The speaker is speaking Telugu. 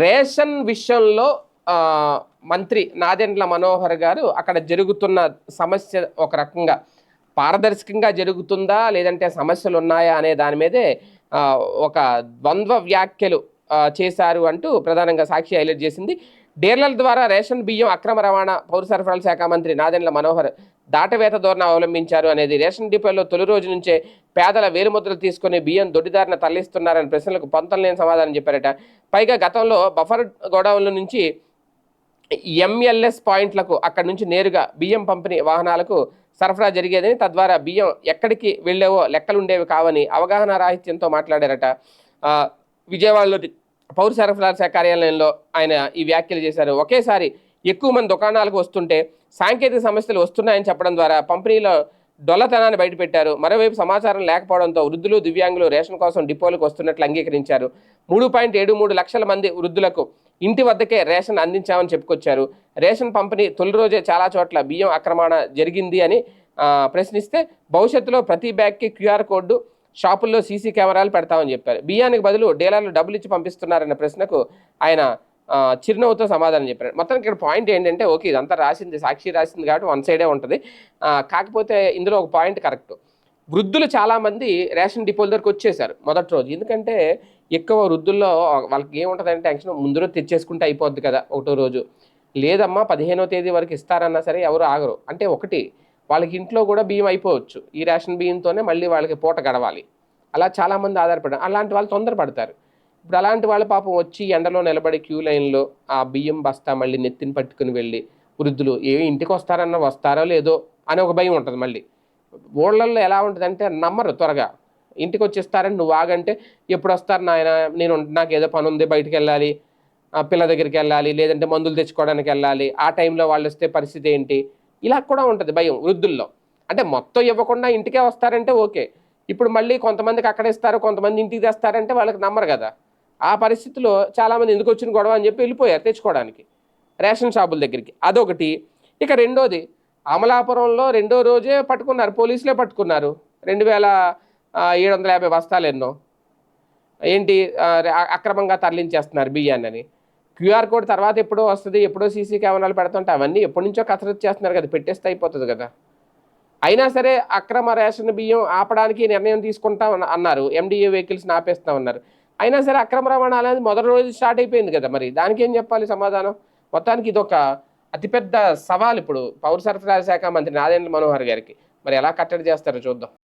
రేషన్ విషయంలో మంత్రి నాదెండ్ల మనోహర్ గారు అక్కడ జరుగుతున్న సమస్య ఒక రకంగా పారదర్శకంగా జరుగుతుందా? లేదంటే సమస్యలు ఉన్నాయా? అనే దాని మీదే ఒక ద్వంద్వ వ్యాఖ్యలు చేశారు అంటూ ప్రధానంగా సాక్షి హైలైట్ చేసింది. డీలర్ల ద్వారా రేషన్ బియ్యం అక్రమ రవాణా పౌర సరఫరాల శాఖ మంత్రి నాదెండ్ల మనోహర్ దాటవేత ధోరణి అవలంబించారు అనేది రేషన్ డిపోలో తొలి రోజు నుంచే పేదల వేలుముద్రలు తీసుకుని బియ్యం దొడ్డిదారిన తరలిస్తున్నారని ప్రశ్నలకు పంతం లేని సమాధానం చెప్పారట. పైగా గతంలో బఫర్ గోడౌన్ల నుంచి ఎంఎల్ఎస్ పాయింట్లకు అక్కడి నుంచి నేరుగా బియ్యం పంపిణీ వాహనాలకు సరఫరా జరిగేదని తద్వారా బియ్యం ఎక్కడికి వెళ్ళేవో లెక్కలు ఉండేవి కావని అవగాహన రాహిత్యంతో మాట్లాడారట. విజయవాడలో విజయవాడలోని పౌర సరఫరాల శాఖ కార్యాలయంలో ఆయన ఈ వ్యాఖ్యలు చేశారు. ఒకేసారి ఎక్కువ మంది దుకాణాలకు వస్తుంటే సాంకేతిక సమస్యలు వస్తున్నాయని చెప్పడం ద్వారా పంపిణీలో డొల్లతనాన్ని బయటపెట్టారు. మరోవైపు సమాచారం లేకపోవడంతో వృద్ధులు దివ్యాంగులు రేషన్ కోసం డిపోలకు వస్తున్నట్లు అంగీకరించారు. మూడు పాయింట్ ఏడు మూడు లక్షల మంది వృద్ధులకు ఇంటి వద్దకే రేషన్ అందించామని చెప్పుకొచ్చారు. రేషన్ పంపిణీ తొలి రోజే చాలా చోట్ల బియ్యం ఆక్రమణ జరిగింది అని ప్రశ్నిస్తే భవిష్యత్తులో ప్రతి బ్యాగ్కి క్యూఆర్ కోడ్ షాపుల్లో సీసీ కెమెరాలు పెడతామని చెప్పారు. బియ్యానికి బదులు డీలర్లు డబ్బులు ఇచ్చి పంపిస్తున్నారన్న ప్రశ్నకు ఆయన చిరునవ్వుతో సమాధానం చెప్పారు. మొత్తం ఇక్కడ పాయింట్ ఏంటంటే ఓకే ఇదంతా రాసింది సాక్షి రాసింది కాబట్టి వన్ సైడే ఉంటుంది. కాకపోతే ఇందులో ఒక పాయింట్ కరెక్ట్ వృద్ధులు చాలామంది రేషన్ డిపోల దగ్గరకు వచ్చేసారు మొదటి రోజు. ఎందుకంటే ఎక్కువ వృద్ధుల్లో వాళ్ళకి ఏముంటుందంటే టెన్షన్ ముందు రోజు తెచ్చేసుకుంటే అయిపోద్ది కదా ఒకటో రోజు. లేదమ్మా పదిహేనో తేదీ వరకు ఇస్తారన్నా సరే ఎవరు ఆగరు. అంటే ఒకటి వాళ్ళకి ఇంట్లో కూడా బియ్యం అయిపోవచ్చు. ఈ రేషన్ బియ్యంతోనే మళ్ళీ వాళ్ళకి పూట గడవాలి. అలా చాలామంది ఆధారపడారు అలాంటి వాళ్ళు తొందరపడతారు. ఇప్పుడు అలాంటి వాళ్ళ పాపం వచ్చి ఎండలో నిలబడి క్యూ లైన్లో ఆ బియ్యం బస్తా మళ్ళీ నెత్తిని పట్టుకుని వెళ్ళి వృద్ధులు ఏ ఇంటికి వస్తారన్నా వస్తారో లేదో? అని ఒక భయం ఉంటుంది మళ్ళీ. ఊళ్ళల్లో ఎలా ఉంటుందంటే నమ్మరు త్వరగా. ఇంటికి వచ్చేస్తారని నువ్వు ఆగంటే ఎప్పుడు వస్తారు నాయన? నేను నాకు ఏదో పని ఉంది బయటికి వెళ్ళాలి ఆ పిల్ల దగ్గరికి వెళ్ళాలి లేదంటే మందులు తెచ్చుకోవడానికి వెళ్ళాలి. ఆ టైంలో వాళ్ళు వస్తే పరిస్థితి ఏంటి? ఇలా కూడా ఉంటుంది భయం వృద్ధుల్లో. అంటే మొత్తం ఇవ్వకుండా ఇంటికే వస్తారంటే ఓకే. ఇప్పుడు మళ్ళీ కొంతమందికి అక్కడ ఇస్తారు కొంతమంది ఇంటికి తెస్తారంటే వాళ్ళకి నమ్మరు కదా. ఆ పరిస్థితిలో చాలామంది ఎందుకు వచ్చిన గొడవ అని చెప్పి వెళ్ళిపోయారు తెచ్చుకోవడానికి రేషన్ షాపుల దగ్గరికి. అదొకటి. ఇక రెండోది అమలాపురంలో రెండో రోజే పట్టుకున్నారు పోలీసులే పట్టుకున్నారు. రెండు వేల ఏడు వందల యాభై బస్తాలు ఎన్నో. ఏంటి అక్రమంగా తరలించేస్తున్నారు బియ్యాన్ని అని. క్యూఆర్ కోడ్ తర్వాత ఎప్పుడో వస్తుంది ఎప్పుడో సీసీ కెమెరాలు పెడుతుంటే అవన్నీ ఎప్పటి నుంచో కసరత్తు చేస్తున్నారు కదా పెట్టేస్తే అయిపోతుంది కదా. అయినా సరే అక్రమ రేషన్ బియ్యం ఆపడానికి నిర్ణయం తీసుకుంటాం అన్నారు. ఎండిఏ వెహికల్స్ని ఆపేస్తామన్నారు అయినా సరే అక్రమ రవాణా అనేది మొదటి రోజు స్టార్ట్ అయిపోయింది కదా మరి. దానికి ఏం చెప్పాలి సమాధానం? మొత్తానికి ఇదొక అతిపెద్ద సవాల్ ఇప్పుడు పౌర సరఫరాల శాఖ మంత్రి నాదేంద్ర మనోహర్ గారికి. మరి ఎలా కట్టడి చేస్తారో చూద్దాం.